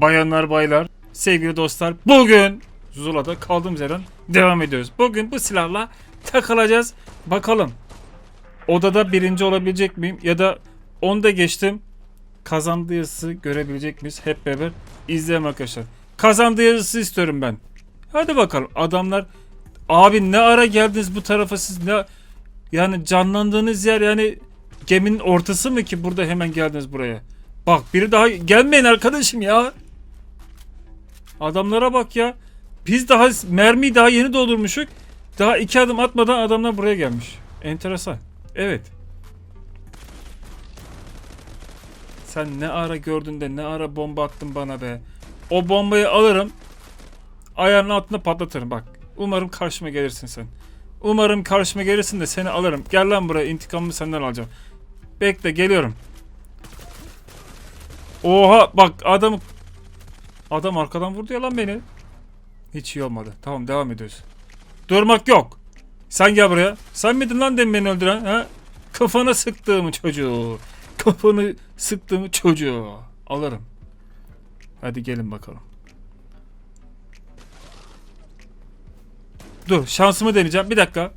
bayanlar baylar, sevgili dostlar bugün Zula'da kaldığımız yerden devam ediyoruz. Bugün bu silahla takılacağız. Bakalım odada birinci olabilecek miyim ya da onda geçtim kazandığı yazısı görebilecek miyiz hep beraber izleyelim arkadaşlar. Kazandığı yazısı istiyorum ben. Hadi bakalım adamlar abi ne ara geldiniz bu tarafa siz ne yani canlandığınız yer yani geminin ortası mı ki burada hemen geldiniz buraya? Bak biri daha gelmeyin arkadaşım ya. Adamlara bak ya. Biz daha mermiyi daha yeni doldurmuşuk. Daha iki adım atmadan adamlar buraya gelmiş. Enteresan. Evet. Sen ne ara gördün de ne ara bomba attın bana be. O bombayı alırım. Ayağının altına patlatırım bak. Umarım karşıma gelirsin sen. Umarım karşıma gelirsin de seni alırım. Gel lan buraya intikamımı senden alacağım. Bekle geliyorum. Oha bak adam Adam arkadan vurdu ya lan beni. Hiç iyi olmadı. Tamam devam ediyoruz. Durmak yok. Sen gel buraya. Sen miydin lan demin beni öldüren? Ha? Kafana sıktığımı çocuğu. Kafanı sıktığımı çocuğu. Alırım. Hadi gelin bakalım. Dur şansımı deneyeceğim. Bir dakika.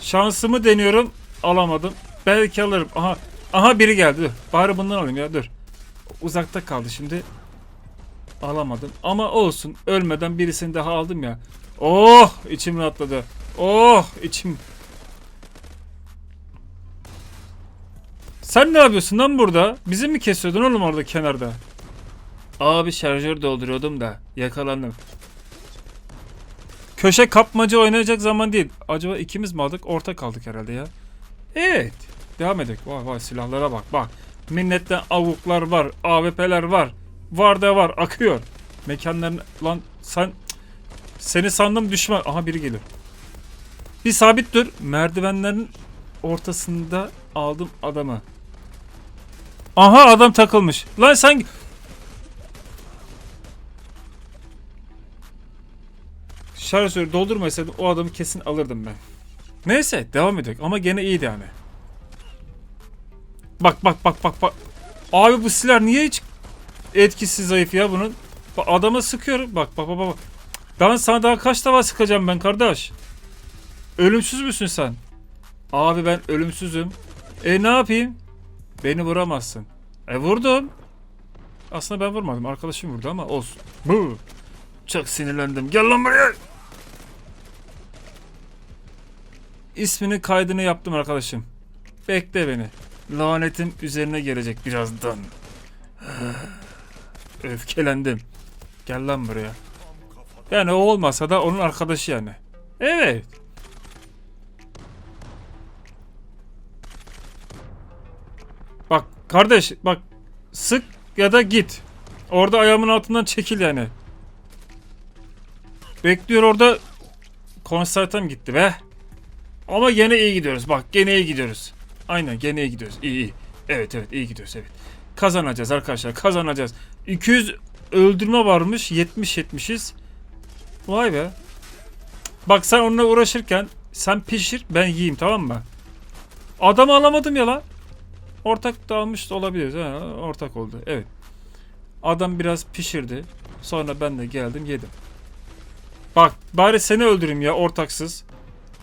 Şansımı deniyorum. Alamadım. Belki alırım. Aha. Aha biri geldi. Dur. Bari bundan alayım ya. Dur. Uzakta kaldı şimdi. Alamadım. Ama olsun. Ölmeden birisini daha aldım ya. Oh! içim rahatladı. Oh! içim. Sen ne yapıyorsun lan burada? Bizi mi kesiyordun oğlum orada kenarda? Abi şarjör dolduruyordum da yakalandım. Köşe kapmaca oynayacak zaman değil. Acaba ikimiz mi aldık? Orta kaldık herhalde ya. Evet. Devam edelim. Vay vay silahlara bak bak. Minnetten avuklar var. AWP'ler var. Var da var. Akıyor. Mekanların... Lan sen... Seni sandım düşman. Aha biri geliyor. Bir sabit dur. Merdivenlerin ortasında aldım adamı. Aha adam takılmış. Lan sen... Şarjörü doldurmasaydım o adamı kesin alırdım ben. Neyse devam edelim ama gene iyiydi yani. Bak bak bak bak bak. Abi bu silah niye hiç etkisiz zayıf ya bunun? Bak adama sıkıyorum. Bak bak bak bak. Ben sana daha kaç defa sıkacağım ben kardeş? Ölümsüz müsün sen? Abi ben ölümsüzüm. E ne yapayım? Beni vuramazsın. E vurdum. Aslında ben vurmadım. Arkadaşım vurdu ama olsun. Bu. Çok sinirlendim. Gel lan buraya. İsmini kaydını yaptım arkadaşım. Bekle beni. Lanetim üzerine gelecek birazdan. Öfkelendim. Gel lan buraya. Yani o olmasa da onun arkadaşı yani. Evet. Bak kardeş bak sık ya da git. Orada ayağımın altından çekil yani. Bekliyor orada konsertem gitti be. Ama gene iyi gidiyoruz. Bak gene iyi gidiyoruz. Aynen gene iyi gidiyoruz. İyi iyi. Evet evet iyi gidiyoruz evet. Kazanacağız arkadaşlar kazanacağız. 200 öldürme varmış 70 70'iz. Vay be. Bak sen onunla uğraşırken sen pişir ben yiyeyim tamam mı? Adamı alamadım ya lan. Ortak dağılmış da olabiliriz. Ha, ortak oldu. Evet. Adam biraz pişirdi. Sonra ben de geldim yedim. Bak bari seni öldüreyim ya ortaksız.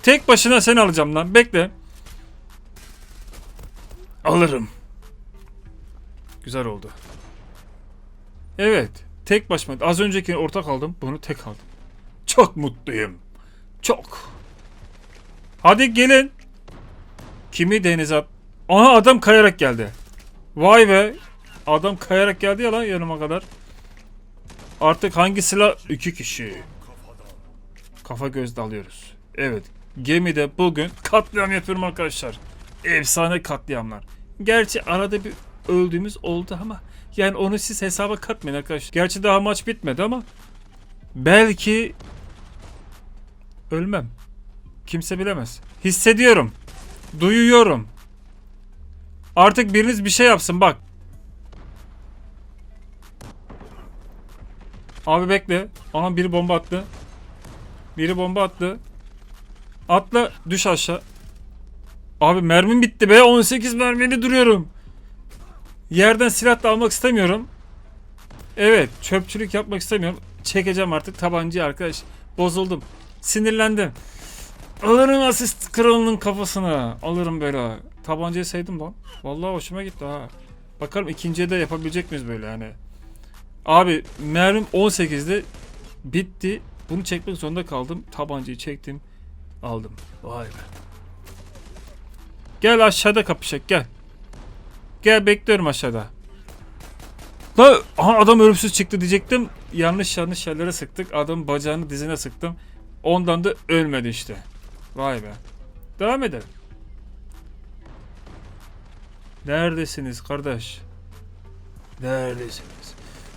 Tek başına seni alacağım lan. Bekle. Alırım. Güzel oldu. Evet. Tek başıma. Az önceki ortak aldım. Bunu tek aldım. Çok mutluyum. Çok. Hadi gelin. Kimi denize at... Aha adam kayarak geldi. Vay be. Adam kayarak geldi ya lan yanıma kadar. Artık hangi silah? İki kişi. Kafa gözde alıyoruz. Evet. Gemide bugün katliam yapıyorum arkadaşlar. Efsane katliamlar. Gerçi arada bir öldüğümüz oldu ama yani onu siz hesaba katmayın arkadaşlar. Gerçi daha maç bitmedi ama belki ölmem. Kimse bilemez. Hissediyorum. Duyuyorum. Artık biriniz bir şey yapsın bak. Abi bekle. Aha biri bomba attı. Biri bomba attı. Atla düş aşağı. Abi mermim bitti be. 18 mermili duruyorum. Yerden silah da almak istemiyorum. Evet çöpçülük yapmak istemiyorum. Çekeceğim artık tabancayı arkadaş. Bozuldum. Sinirlendim. Alırım asist kralının kafasına. Alırım böyle. Tabancayı sevdim lan. Vallahi hoşuma gitti ha. Bakalım ikinciye de yapabilecek miyiz böyle yani. Abi mermim 18'de bitti. Bunu çekmek zorunda kaldım. Tabancayı çektim. Aldım. Vay be. Gel aşağıda kapışak gel. Gel bekliyorum aşağıda. La aha adam ölümsüz çıktı diyecektim. Yanlış yanlış yerlere sıktık. Adamın bacağını dizine sıktım. Ondan da ölmedi işte. Vay be. Devam edelim. Neredesiniz kardeş? Neredesiniz?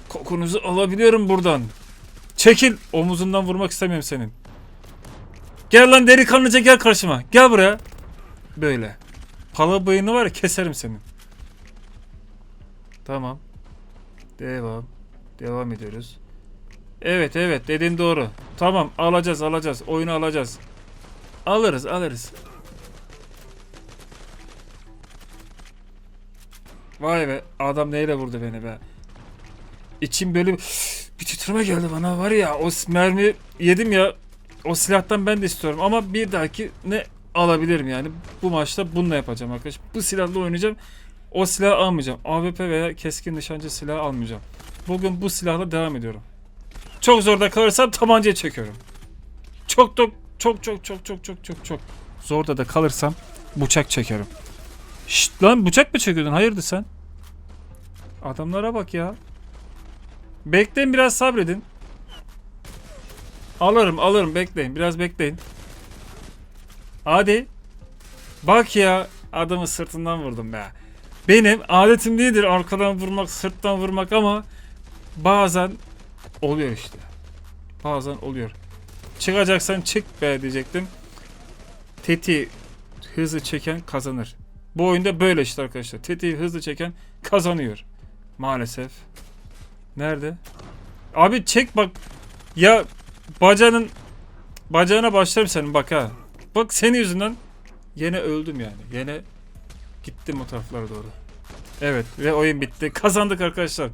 Kokunuzu alabiliyorum buradan. Çekil. Omuzundan vurmak istemiyorum senin. Gel lan delikanlıca gel karşıma. Gel buraya. Böyle. Pala bıyığını var ya keserim senin. Tamam. Devam. Devam ediyoruz. Evet evet dediğin doğru. Tamam alacağız alacağız. Oyunu alacağız. Alırız alırız. Vay be adam neyle vurdu beni be. İçim böyle bir titreme geldi bana var ya o mermi yedim ya o silahtan ben de istiyorum ama bir dahaki ne alabilirim yani bu maçta bununla yapacağım arkadaş. Bu silahla oynayacağım. O silahı almayacağım. AWP veya keskin nişancı silahı almayacağım. Bugün bu silahla devam ediyorum. Çok zorda kalırsam tabancayı çekiyorum. Çok çok çok çok çok çok çok çok çok zorda da kalırsam bıçak çekerim. Şşt lan bıçak mı çekiyordun? Hayırdır sen? Adamlara bak ya. Bekleyin biraz sabredin. Alırım alırım bekleyin biraz bekleyin. Hadi. Bak ya adamı sırtından vurdum be. Benim adetim değildir arkadan vurmak sırttan vurmak ama bazen oluyor işte. Bazen oluyor. Çıkacaksan çık be diyecektim. Teti hızlı çeken kazanır. Bu oyunda böyle işte arkadaşlar. Tetiği hızlı çeken kazanıyor. Maalesef. Nerede? Abi çek bak. Ya bacağının bacağına başlarım senin bak ha. Bak senin yüzünden yine öldüm yani. Yine gittim o taraflara doğru. Evet ve oyun bitti. Kazandık arkadaşlar.